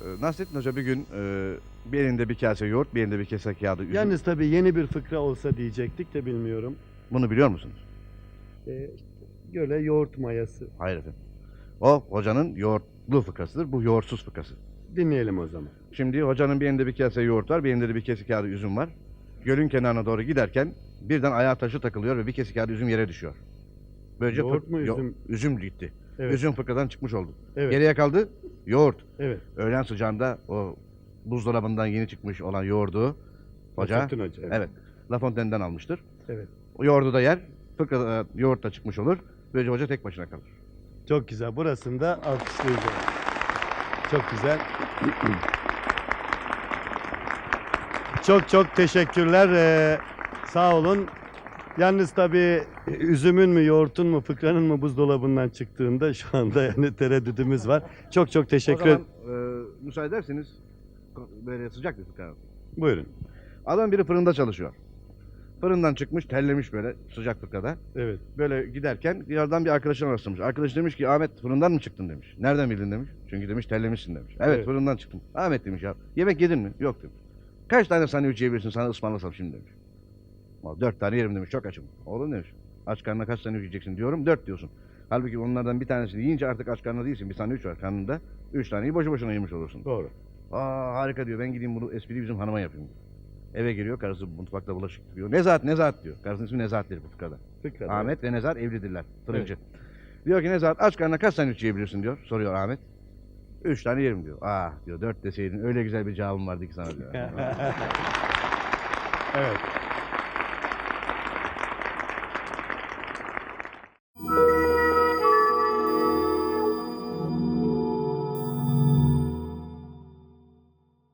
Ee, Nasrettin Hoca bir gün e, bir elinde bir kase yoğurt, bir elinde bir kese kağıdı üzüm. Yalnız tabii yeni bir fıkra olsa diyecektik de bilmiyorum. Bunu biliyor musunuz? Ee, göle yoğurt mayası. Hayır efendim. O hocanın yoğurtlu fıkrasıdır. Bu yoğurtsuz fıkrası. Dinleyelim o zaman. Şimdi hocanın bir elinde bir kase yoğurt var, bir elinde de bir kese kağıdı üzüm var. Gölün kenarına doğru giderken birden ayağa taşı takılıyor ve bir kese kağıdı üzüm yere düşüyor. Böylece Yoğurt mu, yo- üzüm? üzüm gitti. Evet. Üzüm fıkradan çıkmış oldu. Evet. Geriye kaldı yoğurt. Evet. Öğlen sıcağında o buzdolabından yeni çıkmış olan yoğurdu hoca, Hoca. Evet. evet, La Fontaine'den almıştır. Evet. O yoğurdu da yer, fıkra, e, yoğurt da çıkmış olur. Böylece hoca tek başına kalır. Çok güzel. Burasını da alkışlayacağız. Çok güzel. Çok çok teşekkürler. Ee, sağ olun. Yalnız tabii e, üzümün mü yoğurtun mu fıkranın mı buzdolabından çıktığında şu anda yani tereddüdümüz var. Çok çok teşekkür o ederim. zaman e, müsaade ederseniz böyle sıcak bir fıkra. Buyurun. Adam biri fırında çalışıyor. Fırından çıkmış, terlemiş böyle sıcak fıkrada. Evet. Böyle giderken yardan bir arkadaşına rastlamış. Arkadaş demiş ki Ahmet fırından mı çıktın demiş. Nereden bildin demiş. Çünkü demiş terlemişsin demiş. Evet, Evet. fırından çıktım. Ahmet demiş ya. Yemek yedin mi? Yok demiş. Kaç tane sandviç yiyebilirsin sana ısmarlasam şimdi demiş. "Vallahi Dört tane yerim demiş. Çok açım. Oğlum demiş. Aç karnına kaç sandviç yiyeceksin diyorum. Dört diyorsun. Halbuki onlardan bir tanesini yiyince artık aç karnına değilsin. Bir sandviç var karnında. Üç taneyi boşu boşuna yemiş olursun. Doğru. Aa harika diyor. Ben gideyim bunu espriyi bizim hanıma yapayım. diyor. Eve geliyor karısı mutfakta bulaşık yıkıyor. Nezahat Nezahat diyor. Karısının ismi Nezahat'tir bu fıkrada. Fıkra. Ahmet ve Nezar evlidirler. Fırıncı. Diyor ki Nezar aç karnına kaç sandviç yiyebilirsin diyor. Soruyor Ahmet. Üç tane yerim diyor. Ah diyor dört deseydin öyle güzel bir cevabım vardı ki sana diyor. evet.